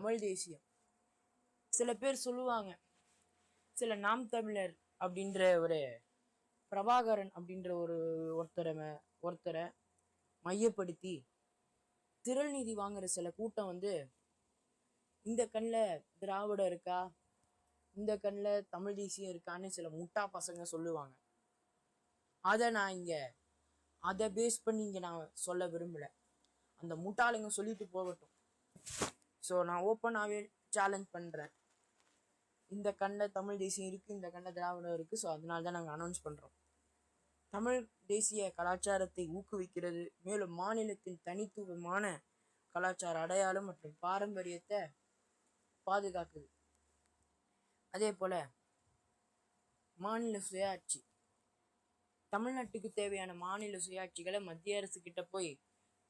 தமிழ் தேசியம். சில பேர் சொல்லுவாங்க சில நாம் தமிழர் அப்படின்ற ஒரு பிரபாகரன் அப்படின்ற ஒரு ஒருத்தரை ஒருத்தரை மையப்படுத்தி திரள் நிதி வாங்குற சில கூட்டம் வந்து இந்த கண்ணில் திராவிடம் இருக்கா? இந்த கண்ணில் தமிழ் தேசியம் இருக்கான்னு சில முட்டா பசங்க சொல்லுவாங்க. அதை நான் இங்கே அதை பேஸ் பண்ணி இங்கே நான் சொல்ல விரும்பலை. அந்த முட்டாளுங்க சொல்லிட்டு போகட்டும். ஸோ நான் ஓப்பனாகவே சேலஞ்ச் பண்ணுறேன் இந்த கண்ட தமிழ் தேசியம் இருக்குது இந்த கண்ட திராவிடம் இருக்குது ஸோ அதனால தான் நாங்கள் அனௌன்ஸ் பண்ணுறோம் தமிழ் தேசிய கலாச்சாரத்தை ஊக்குவிக்கிறது மேலும் மாநிலத்தின் தனித்துவமான கலாச்சார அடையாளம் மற்றும் பாரம்பரியத்தை பாதுகாக்குது. அதே போல மாநில சுயாட்சி. தமிழ்நாட்டுக்கு தேவையான மாநில சுயாட்சிகளை மத்திய அரசு கிட்ட போய்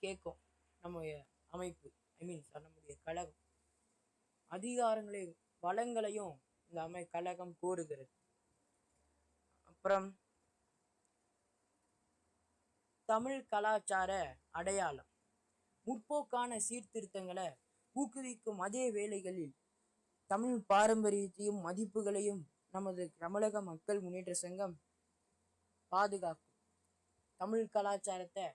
கேட்கும். நம்முடைய அமைப்பு ஐ மீன் நம்முடைய கழகம். அதிகாரங்களை வளங்களையும் இந்த அமை கழகம் கோருகிறது. அப்புறம் தமிழ் கலாச்சார அடையாளம். முற்போக்கான சீர்திருத்தங்களை ஊக்குவிக்கும் அதே வேளைகளில் தமிழ் பாரம்பரியத்தையும் மதிப்புகளையும் நமது தமிழக மக்கள் முன்னேற்ற சங்கம் பாதுகாக்கும். தமிழ் கலாச்சாரத்தை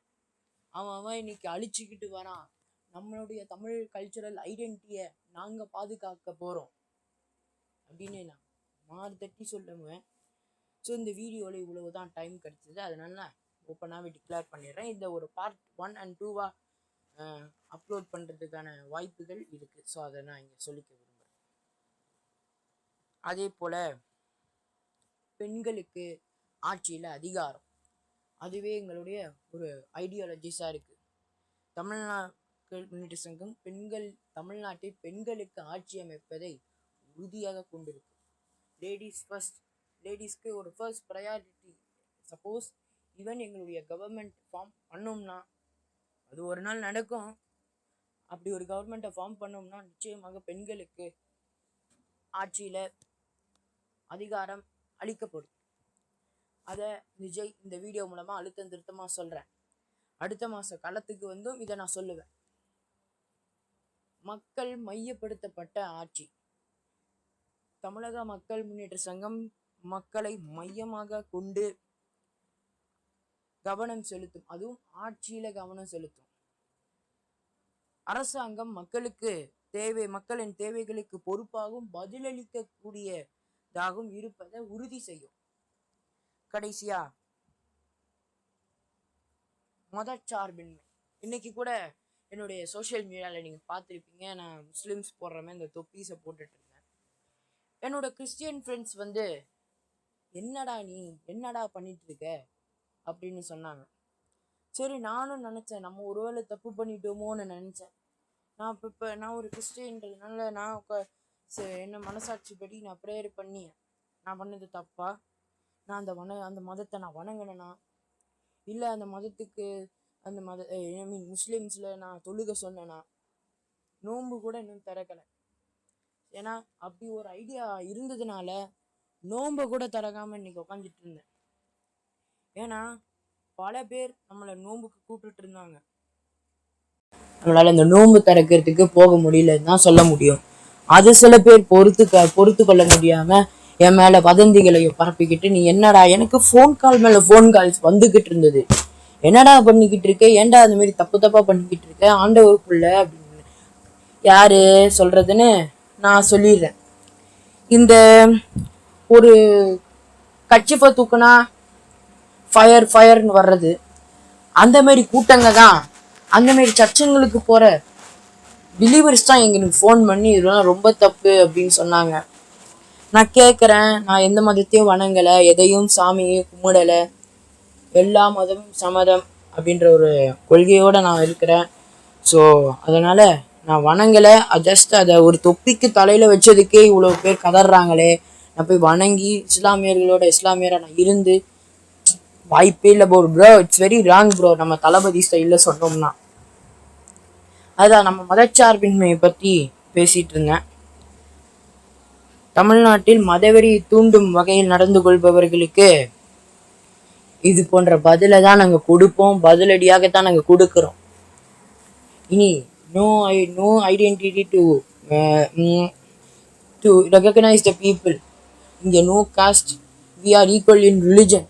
அவன் அவன் இன்னைக்கு அழிச்சுக்கிட்டு வரான். நம்மளுடைய தமிழ் கல்ச்சுரல் ஐடென்டிட்டியை நாங்கள் பாதுகாக்க போகிறோம் அப்படின்னு நான் மாறு தட்டி சொல்லுவேன். ஸோ இந்த வீடியோவில் இவ்வளவு தான் டைம் கிடச்சிது. அதனால நான் ஓப்பனாகவே டிக்ளேர் பண்ணிடுறேன். இந்த ஒரு பார்ட் ஒன் அண்ட் டூவாக அப்லோட் பண்ணுறதுக்கான வாய்ப்புகள் இருக்குது ஸோ அதை நான் இங்கே சொல்லிக்க விரும்புகிறேன் அதே போல் பெண்களுக்கு ஆட்சியில் அதிகாரம். அதுவே எங்களுடைய ஒரு ஐடியாலஜிஸாக இருக்குது மக்கள் முன்னேற்ற சங்கம் பெண்கள் தமிழ்நாட்டில் பெண்களுக்கு ஆட்சி அமைப்பதை உறுதியாக கொண்டிருக்கு லேடிஸ் ஃபர்ஸ்ட் லேடிஸ்க்கு ஒரு ஃபர்ஸ்ட் ப்ரையாரிட்டி சப்போஸ் ஈவன் எங்களுடைய கவர்மெண்ட் ஃபார்ம் பண்ணோம்னா அது ஒரு நாள் நடக்கும். அப்படி ஒரு கவர்மெண்ட்டை ஃபார்ம் பண்ணோம்னா நிச்சயமாக பெண்களுக்கு ஆட்சியில் அதிகாரம் அளிக்கப்படும். அதை விஜய் இந்த வீடியோ மூலமாக அழுத்தம் திருத்தமாக சொல்கிறேன் அடுத்த மாத காலத்துக்கு வந்தும் இதை நான் சொல்லுவேன். மக்கள் மையப்படுத்தப்பட்ட ஆட்சி. தமிழக மக்கள் முன்னேற்ற சங்கம் மக்களை மையமாக கொண்டு கவனம் செலுத்தும். அதுவும் ஆட்சியில கவனம் செலுத்தும். அரசாங்கம் மக்களுக்கு தேவை மக்களின் தேவைகளுக்கு பொறுப்பாகவும் பதிலளிக்கக்கூடியதாகவும் இருப்பதை உறுதி செய்யும். கடைசியா மதச்சார்பின்மை. இன்னைக்கு கூட என்னுடைய சோஷியல் மீடியாவில் நீங்கள் பார்த்துருப்பீங்க. நான் முஸ்லீம்ஸ் போடுற மாதிரி இந்த தொப்பீஸை போட்டுட்ருந்தேன் என்னோடய என்னோட கிறிஸ்டியன் ஃப்ரெண்ட்ஸ் வந்து என்னடா நீ? என்னடா பண்ணிகிட்ருக்க அப்படின்னு சொன்னாங்க. சரி நானும் நினச்சேன் நம்ம ஒருவேளை தப்பு பண்ணிட்டோமோன்னு நினச்சேன். நான் இப்போ இப்போ நான் ஒரு கிறிஸ்டியன்றதுனால நான் உக்க- சரி, என்ன மனசாட்சிப்படி நான் ப்ரேயர் பண்ணி நான் பண்ணது தப்பா? நான் அந்த வன அந்த மதத்தை நான் வணங்கினேனா? இல்லை அந்த மதத்துக்கு அந்த மத ஐ மீன் முஸ்லீம்ஸில் நான் தொழுக சொன்னேனா நோன்பு கூட இன்னும் திறக்கலை. ஏன்னா அப்படி ஒரு ஐடியா இருந்ததுனால நோன்பை கூட திறக்காமல் இன்றைக்கி உக்காந்துட்டு இருந்தேன். ஏன்னா பல பேர் நம்மளை நோன்புக்கு கூப்பிட்டுட்டு இருந்தாங்க. நம்மளால் இந்த நோன்பு திறக்கிறதுக்கு போக முடியலன்னு தான் சொல்ல முடியும். அது சில பேர் பொறுத்து க- பொறுத்து கொள்ள முடியாமல் என் மேலே வதந்திகளை பரப்பிக்கிட்டு நீ என்னடா எனக்கு ஃபோன் கால் மேலே ஃபோன் கால்ஸ் வந்துக்கிட்டு இருந்தது. என்னடா பண்ணிக்கிட்டு இருக்க? ஏன்டா அந்த மாதிரி தப்பு தப்பா பண்ணிக்கிட்டு இருக்க? ஆண்டவருக்குள்ள அப்படின்னு. யாரு சொல்றதுன்னு நான் சொல்லிடுறேன். இந்த ஒரு கட்சிப்பை தூக்குனா ஃபயர் ஃபயர்னு வர்றது. அந்த மாதிரி கூட்டங்க தான். அந்த மாதிரி சர்ச்சுங்களுக்கு போற பிலீவர்ஸ் தான் எங்களுக்கு ஃபோன் பண்ணி இதெல்லாம் ரொம்ப தப்பு அப்படின்னு சொன்னாங்க. நான் கேட்குறேன் நான் எந்த மதத்தையும் வணங்கலை. எதையும் சாமியை கும்பிடலை. எல்லா மதமும் சமதம் அப்படின்ற ஒரு கொள்கையோட நான் இருக்கிறேன். ஸோ அதனால் நான் வணங்கலை. ஜஸ்ட் அதை ஒரு தொப்பிக்கு தலையில் வச்சதுக்கே இவ்வளோ பேர் கதறாங்களே நான் போய் வணங்கி இஸ்லாமியர்களோட இஸ்லாமியராக நான் இருந்து வாய்ப்பே இல்லை bro bro it's very wrong bro நம்ம தளபதி ஸ்டைலில் சொன்னோம்னா. அதான் நம்ம மதச்சார்பின்மையை பற்றி பேசிகிட்டு இருந்தேன். தமிழ்நாட்டில் மதவெறி தூண்டும் வகையில் நடந்து கொள்பவர்களுக்கு இது போன்ற பதிலை தான் நாங்கள் கொடுப்போம். பதிலடியாகத்தான் நாங்கள் கொடுக்குறோம். இனி no I know identity to to recognise the people இங்கே no caste we are equal in religion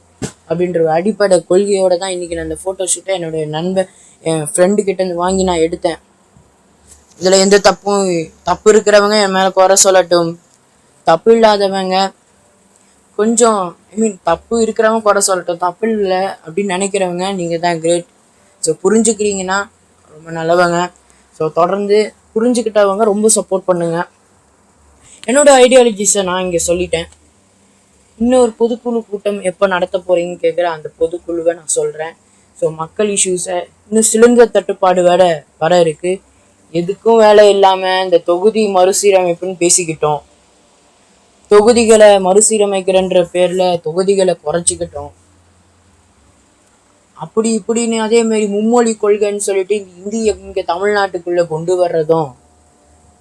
அப்படின்ற ஒரு அடிப்படை கொள்கையோட தான் இன்றைக்கி நான் அந்த ஃபோட்டோ ஷூட்டை என்னுடைய நண்பன் என் ஃப்ரெண்டு கிட்டேருந்து வாங்கி நான் எடுத்தேன். இதில் எந்த தப்பும் தப்பு இருக்கிறவங்க என் மேலே குறை சொல்லட்டும். தப்பு இல்லாதவங்க கொஞ்சம் ஐ மீன் தப்பு இருக்கிறவங்க குறை சொல்லட்டும் தப்பு இல்லை அப்படின்னு நினைக்கிறவங்க நீங்கள் தான் கிரேட் ஸோ புரிஞ்சுக்கிறீங்கன்னா ரொம்ப நல்லவங்க. ஸோ தொடர்ந்து புரிஞ்சுக்கிட்டவங்க ரொம்ப சப்போர்ட் பண்ணுங்க. என்னோடய ஐடியாலஜிஸை நான் இங்கே சொல்லிட்டேன். இன்னொரு பொதுக்குழு கூட்டம் எப்போ நடத்த போகிறீங்கன்னு கேட்குற அந்த பொதுக்குழுவை நான் சொல்கிறேன் ஸோ மக்கள் இஷ்யூஸை இன்னும் சிலிண்டர் தட்டுப்பாடு வேற வர இருக்குது எதுக்கும் வேலை இல்லாமல் இந்த தொகுதி மறுசீரமைப்புன்னு பேசிக்கிட்டோம். தொகுதிகளை மறுசீரமைக்கிறன்ற பேரில் தொகுதிகளை குறைச்சிக்கிட்டோம். அப்படி இப்படின்னு அதே மாதிரி மும்மொழி கொள்கைன்னு சொல்லிட்டு இந்திய இங்கே தமிழ்நாட்டுக்குள்ளே கொண்டு வர்றதும்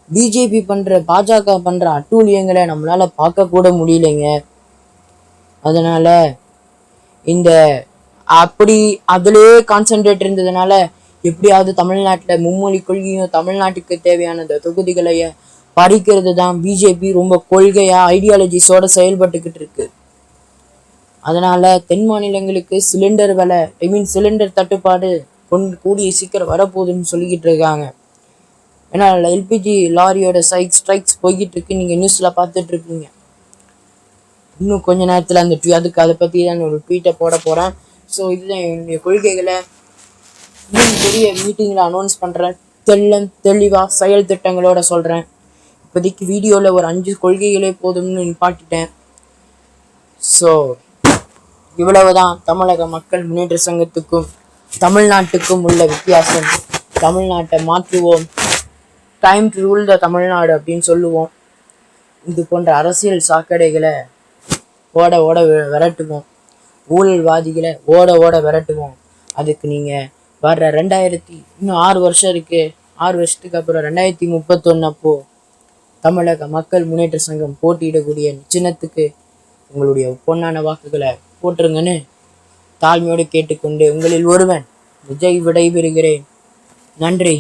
பிஜேபி பண்ணுற பாஜக பண்ணுற அட்டூழியங்களை நம்மளால் பார்க்க கூட முடியலைங்க. அதனால இந்த அப்படி அதிலே கான்சென்ட்ரேட் இருந்ததுனால எப்படியாவது தமிழ்நாட்டில் மும்மொழி கொள்கையும் தமிழ்நாட்டுக்கு தேவையான தொகுதிகளைய படிக்கிறது பறிக்கிறது தான் பிஜேபி ரொம்ப கொள்கையாக ஐடியாலஜிஸோட செயல்பட்டுக்கிட்டு இருக்கு. அதனால தென் மாநிலங்களுக்கு சிலிண்டர் விலை ஐ மீன் சிலிண்டர் தட்டுப்பாடு கொண்டு கூடிய சீக்கிரம் வரப்போகுதுன்னு சொல்லிக்கிட்டு இருக்காங்க. ஏன்னா எல்பிஜி லாரியோட சைட் ஸ்ட்ரைக்ஸ் போய்கிட்டு இருக்கு. நீங்கள் நியூஸில் பார்த்துட்டு இருக்கீங்க இன்னும் கொஞ்ச நேரத்தில் அந்த ட்வீ அதுக்கு அதை பற்றி தான் ஒரு ட்வீட்டை போட போகிறேன் ஸோ இதுதான் என்னுடைய கொள்கைகளை இன்னும் பெரிய மீட்டிங்கில் அனௌன்ஸ் பண்ணுறேன் தெள்ளம் தெளிவாக செயல் திட்டங்களோட சொல்கிறேன் இப்போதைக்கு வீடியோவில் ஒரு அஞ்சு கொள்கைகளே போதும்னு நிப்பாட்டிட்டேன். ஸோ இவ்வளவுதான். தமிழக மக்கள் முன்னேற்ற சங்கத்துக்கும் தமிழ்நாட்டுக்கும் உள்ள வித்தியாசம். தமிழ்நாட்டை மாற்றுவோம். Time to rule the Tamil Nadu அப்படின்னு சொல்லுவோம். இது போன்ற அரசியல் சாக்கடைகளை ஓட ஓட விரட்டுவோம். ஊழல்வாதிகளை ஓட ஓட விரட்டுவோம். அதுக்கு நீங்கள் வர்ற ரெண்டாயிரத்தி இன்னும் ஆறு வருஷம் இருக்கு. ஆறு வருஷத்துக்கு அப்புறம் ரெண்டாயிரத்தி முப்பத்தொன்னு அப்போது தமிழக மக்கள் முன்னேற்ற சங்கம் போட்டியிடக்கூடிய சின்னத்துக்கு உங்களுடைய பொன்னான வாக்குகளை போட்டுருங்கன்னு தாழ்மையோடு கேட்டுக்கொண்டு உங்களில் ஒருவன் விஜய் விடைபெறுகிறேன். நன்றி.